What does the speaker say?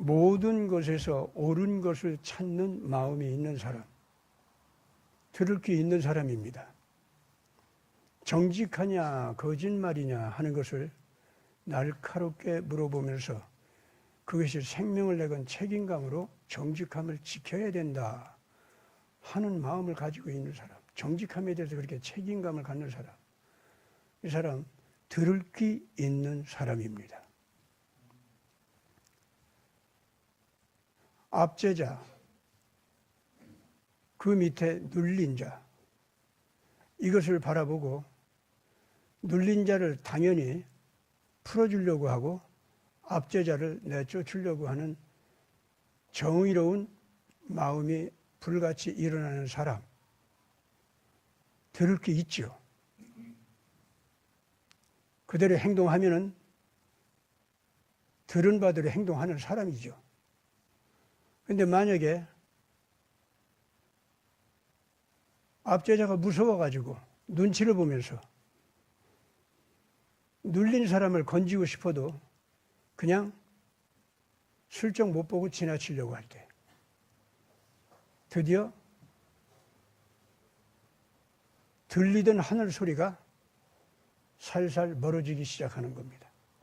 모든 것에서 옳은 것을 찾는 마음이 있는 사람, 들을 게 있는 사람입니다. 정직하냐, 거짓말이냐 하는 것을 날카롭게 물어보면서 그것이 생명을 내건 책임감으로 정직함을 지켜야 된다 하는 마음을 가지고 있는 사람, 정직함에 대해서 그렇게 책임감을 갖는 사람, 이 사람 들을 귀 있는 사람입니다. 압제자, 그 밑에 눌린 자, 이것을 바라보고 눌린 자를 당연히 풀어주려고 하고 압제자를 내쫓으려고 하는 정의로운 마음이 불같이 일어나는 사람, 들을 게 있죠. 그대로 행동하면은 들은 바대로 행동하는 사람이죠. 근데 만약에 압제자가 무서워가지고 눈치를 보면서 눌린 사람을 건지고 싶어도 그냥 슬쩍 못 보고 지나치려고 할 때 드디어 들리던 하늘 소리가 살살 멀어지기 시작하는 겁니다.